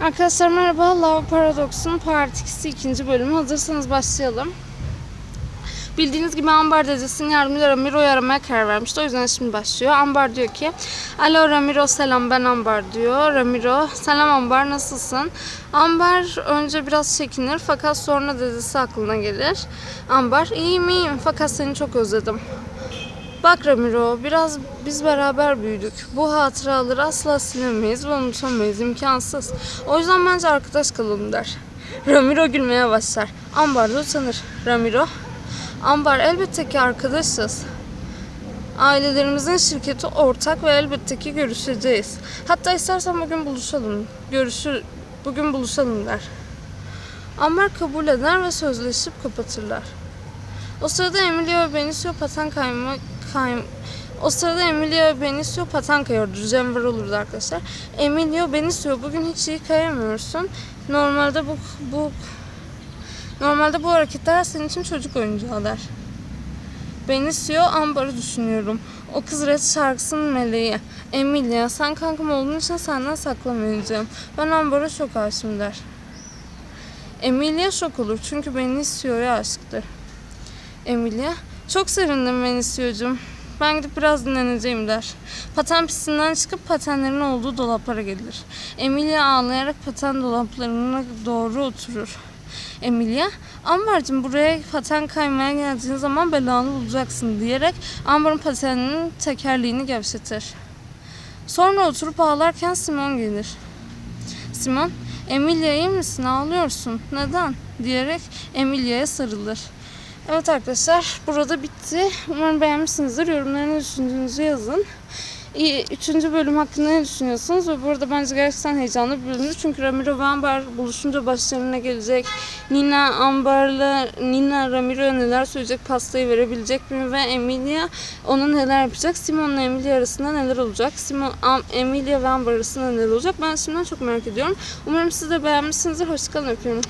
Arkadaşlar merhaba. Love Paradox'un Part 2'si ikinci bölümü. Hazırsanız başlayalım. Bildiğiniz gibi Ambar dedesinin yardımcı Ramiro'yu aramaya karar vermişti. O yüzden şimdi başlıyor. Ambar diyor ki Alo Ramiro selam ben Ambar diyor. Ramiro selam Ambar nasılsın? Ambar önce biraz çekinir fakat sonra dedesi aklına gelir. Ambar iyiyim iyiyim fakat seni çok özledim. Bak Ramiro, biraz biz beraber büyüdük. Bu hatıraları asla silemeyiz ve unutamayız, imkansız. O yüzden bence arkadaş kalalım der. Ramiro gülmeye başlar. Ambar da utanır. Ramiro, Ambar elbette ki arkadaşız. Ailelerimizin şirketi ortak ve elbette ki görüşeceğiz. Hatta istersen bugün buluşalım. Görüşür, bugün buluşalım der. Ambar kabul eder ve sözleşip kapatırlar. O sırada Emilio ve Benicio paten kayma kaym o sırada Emilio Benicio paten kayıyordu. Cemver olurdu arkadaşlar. Emilio, Benicio bugün hiç iyi kayamıyorsun. Normalde bu bu normalde bu hareketler senin için çocuk oyuncağı der. Benicio Ambar'ı düşünüyorum. O kız Red şarkısının meleği. Emilia sen kankam olduğun için senden saklamayacağım. Ben Ambar'a çok aşığım der. Emilia şok olur çünkü Benicio'ya aşıktır. Emilia. Çok sevindim Venüs'cüğüm. Ben gidip biraz dinleneceğim der. Paten pistinden çıkıp patenlerin olduğu dolaplara gelir. Emilia ağlayarak paten dolaplarına doğru oturur. Emilia, Ambar'cığım buraya paten kaymaya geldiğin zaman belanı bulacaksın diyerek Ambar'ın pateninin tekerleğini gevşetir. Sonra oturup ağlarken Simon gelir. Simon, Emilia iyi misin? Ağlıyorsun. Neden? diyerek Emilia'ya sarılır. Evet arkadaşlar burada bitti. Umarım beğenmişsinizdir. Yorumlara ne düşündüğünüzü yazın. Üçüncü bölüm hakkında ne düşünüyorsunuz? Ve burada bence gerçekten heyecanlı bir bölümdü. Çünkü Ramiro ve Amber buluşunca başlarına gelecek. Nina Amber'la Nina Ramiro'ya neler söyleyecek, pastayı verebilecek mi? Ve Emilia onun neler yapacak? Simon'la Emilia arasında neler olacak? Simon, Am, Emilia ve Amber arasında neler olacak? Ben şimdiden çok merak ediyorum. Umarım siz de beğenmişsinizdir. Hoşçakalın öpüyorum.